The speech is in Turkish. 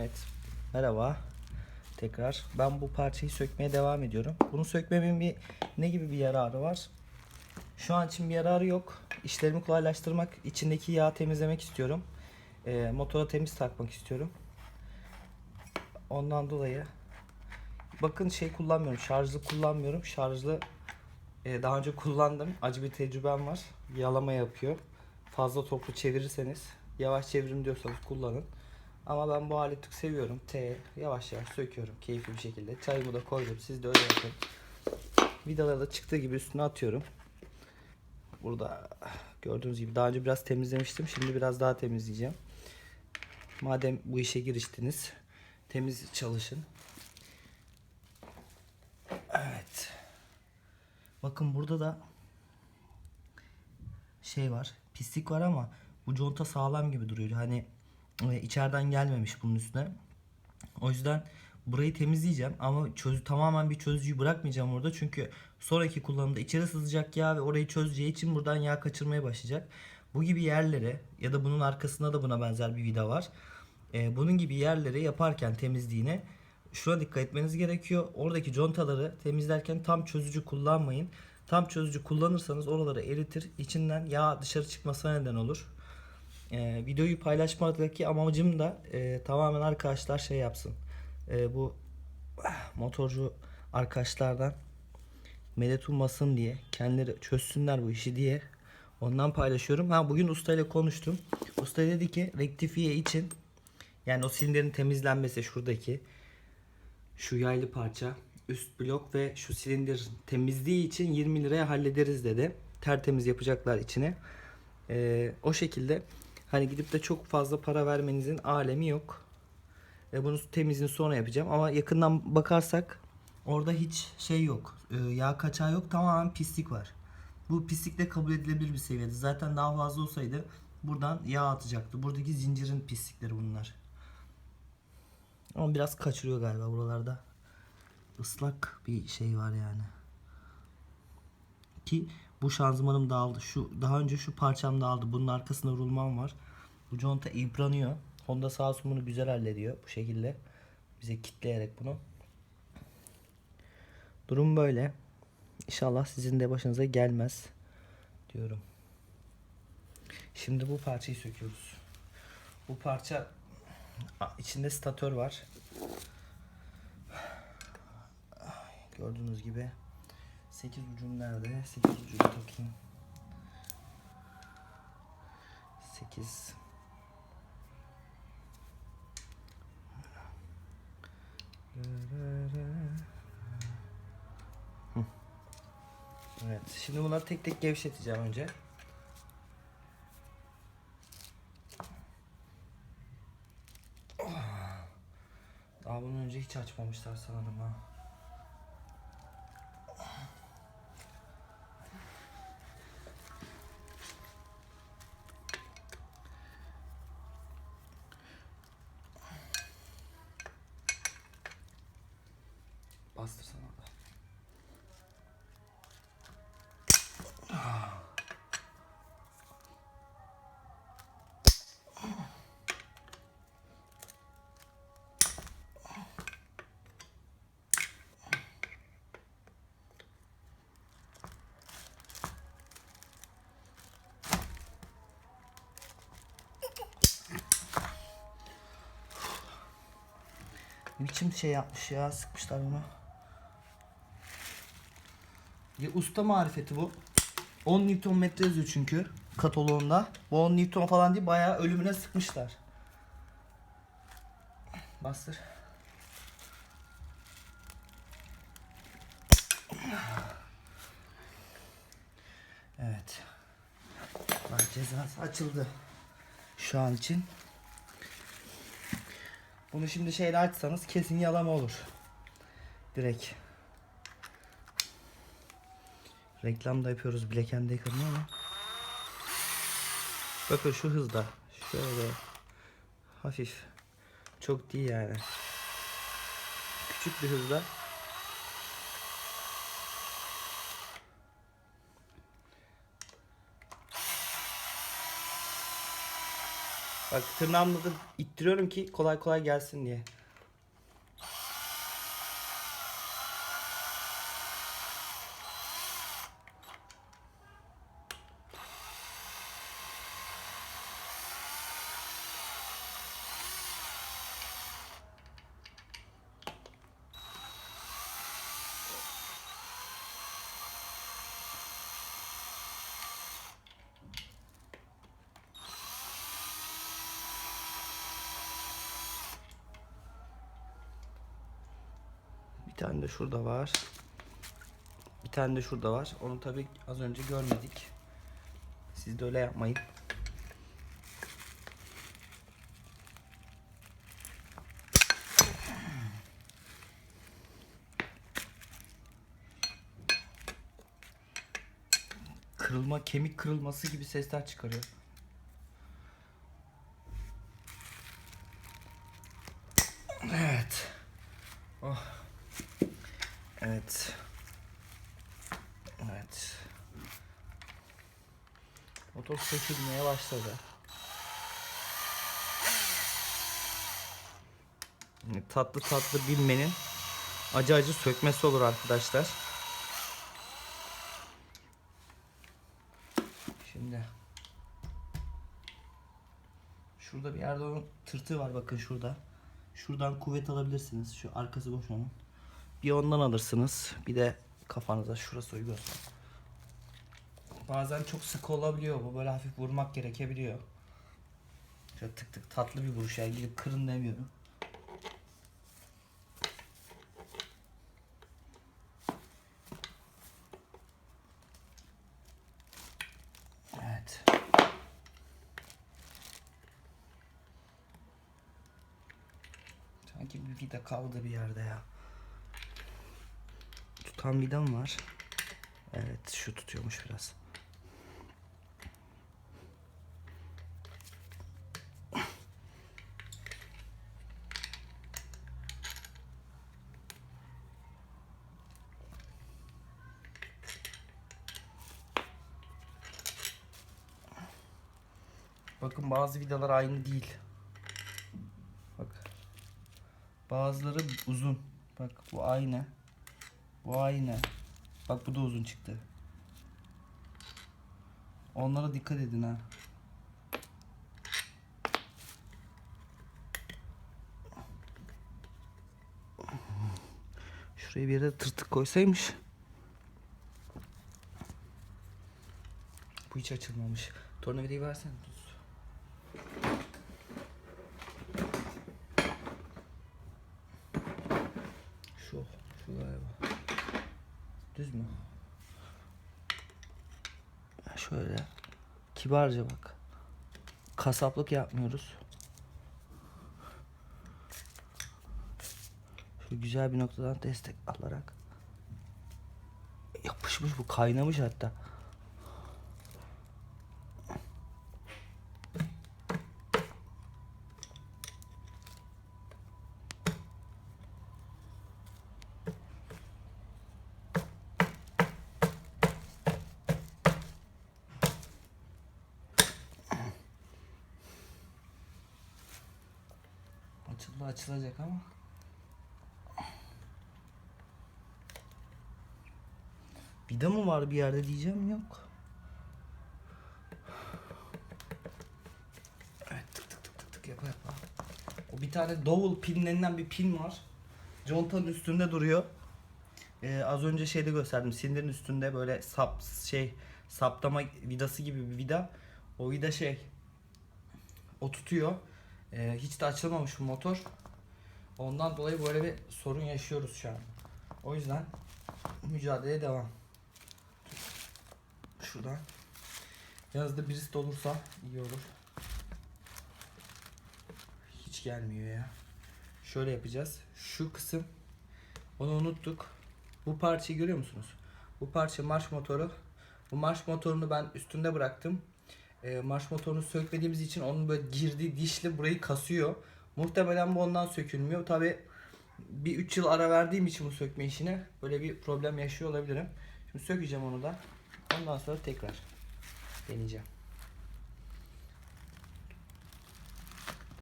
Evet. Merhaba. Tekrar. Ben bu parçayı sökmeye devam ediyorum. Bunu sökmemin bir ne gibi bir yararı var? Şu an için bir yararı yok. İşlerimi kolaylaştırmak, içindeki yağı temizlemek istiyorum. Ee, motora temiz takmak istiyorum. Ondan dolayı bakın şey kullanmıyorum. Şarjlı kullanmıyorum. Şarjlı e, daha önce kullandım. Acı bir tecrübem var. Yalama yapıyor. Fazla toplu çevirirseniz yavaş çevirim diyorsanız kullanın. Ama ben bu aleti seviyorum. T yavaş yavaş söküyorum keyifli bir şekilde. Çayımı da koydum. Siz de öyle yapın. Vidaları da çıktığı gibi üstüne atıyorum. Burada gördüğünüz gibi daha önce biraz temizlemiştim. Şimdi biraz daha temizleyeceğim. Madem bu işe giriştiniz temiz çalışın. Evet. Bakın burada da şey var. Pislik var ama bu conta sağlam gibi duruyor. Hani e, içeriden gelmemiş bunun üstüne. O yüzden burayı temizleyeceğim ama çöz tamamen bir çözücüyü bırakmayacağım orada. Çünkü sonraki kullanımda içeri sızacak yağ ve orayı çözeceği için buradan yağ kaçırmaya başlayacak. Bu gibi yerlere ya da bunun arkasında da buna benzer bir vida var. E, bunun gibi yerleri yaparken temizliğine şuna dikkat etmeniz gerekiyor. Oradaki contaları temizlerken tam çözücü kullanmayın. Tam çözücü kullanırsanız oraları eritir. içinden yağ dışarı çıkmasına neden olur. Ee, videoyu paylaşmadaki amacım da e, tamamen arkadaşlar şey yapsın. E, bu ah, motorcu arkadaşlardan medet ummasın diye kendileri çözsünler bu işi diye ondan paylaşıyorum. Ha bugün ustayla konuştum. Usta dedi ki rektifiye için yani o silindirin temizlenmesi şuradaki şu yaylı parça üst blok ve şu silindir temizliği için 20 liraya hallederiz dedi. Tertemiz yapacaklar içine. Ee, o şekilde hani gidip de çok fazla para vermenizin alemi yok. E, bunu temizliğini sonra yapacağım ama yakından bakarsak orada hiç şey yok. Ee, yağ kaçağı yok. Tamamen pislik var. Bu pislik de kabul edilebilir bir seviyede. Zaten daha fazla olsaydı buradan yağ atacaktı. Buradaki zincirin pislikleri bunlar. Ama biraz kaçırıyor galiba buralarda. Islak bir şey var yani. Ki bu şanzımanım dağıldı. Şu daha önce şu parçam dağıldı. Bunun arkasında rulman var. Bu conta yıpranıyor. Honda sağ olsun bunu güzel hallediyor bu şekilde. Bize kitleyerek bunu. Durum böyle. İnşallah sizin de başınıza gelmez diyorum. Şimdi bu parçayı söküyoruz. Bu parça içinde statör var. Gördüğünüz gibi 8 ucum nerede? 8 ucu takayım. 8 Hı. Evet, şimdi bunları tek tek gevşeteceğim önce. Daha bunun önce hiç açmamışlar sanırım ha. Bastırsana orada. Ne biçim şey yapmış ya sıkmışlar bunu. Ya usta marifeti bu. 10 Newton metre yazıyor çünkü kataloğunda. Bu 10 Newton falan değil bayağı ölümüne sıkmışlar. Bastır. Evet. Bak cezası açıldı. Şu an için. Bunu şimdi şeyle açsanız kesin yalama olur. Direkt. Reklam da yapıyoruz Black and Decker'ın ama. Bakın şu hızda. Şöyle. Hafif. Çok değil yani. Küçük bir hızda. Bak tırnağımla da ittiriyorum ki kolay kolay gelsin diye. Bir tane de şurada var. Bir tane de şurada var. Onu tabii az önce görmedik. Siz de öyle yapmayın. Kırılma, kemik kırılması gibi sesler çıkarıyor. Evet. Oh. Evet. Evet. Motor sökülmeye başladı. Tatlı tatlı bilmenin acı acı sökmesi olur arkadaşlar. Şimdi şurada bir yerde onun tırtığı var bakın şurada. Şuradan kuvvet alabilirsiniz. Şu arkası boş onun. Bir ondan alırsınız. Bir de kafanıza şurası uygunsa. Bazen çok sık olabiliyor bu. Böyle hafif vurmak gerekebiliyor. Şöyle tık tık tatlı bir vuruş yani gidip kırın demiyorum. Evet. Sanki bir vida kaldı bir yerde ya. Tutan vidam var. Evet şu tutuyormuş biraz. Bakın bazı vidalar aynı değil. Bak. Bazıları uzun. Bak bu aynı. Bu aynı. Bak bu da uzun çıktı. Onlara dikkat edin ha. Şuraya bir yere tırtık koysaymış. Bu hiç açılmamış. Tornavidayı versene tuz. Şu, şu galiba. Düz mü? Şöyle. Kibarca bak. Kasaplık yapmıyoruz. Şu güzel bir noktadan destek alarak. Yapışmış bu kaynamış hatta. Açıldı açılacak ama. Vida mı var bir yerde diyeceğim yok. Evet tık tık tık tık tık yapa yapa. O bir tane dowel pin bir pin var. Contanın üstünde duruyor. Ee, az önce şeyde gösterdim. Sindirin üstünde böyle sap şey saptama vidası gibi bir vida. O vida şey o tutuyor. Ee, hiç de açılmamış bu motor. Ondan dolayı böyle bir sorun yaşıyoruz şu an. O yüzden mücadeleye devam. Şuradan. Yazda birisi de olursa iyi olur. Hiç gelmiyor ya. Şöyle yapacağız. Şu kısım onu unuttuk. Bu parçayı görüyor musunuz? Bu parça marş motoru. Bu marş motorunu ben üstünde bıraktım. Ee, marş motorunu sökmediğimiz için onun böyle girdiği dişli burayı kasıyor. Muhtemelen bu ondan sökülmüyor. Tabi bir 3 yıl ara verdiğim için bu sökme işine böyle bir problem yaşıyor olabilirim. Şimdi sökeceğim onu da. Ondan sonra tekrar deneyeceğim.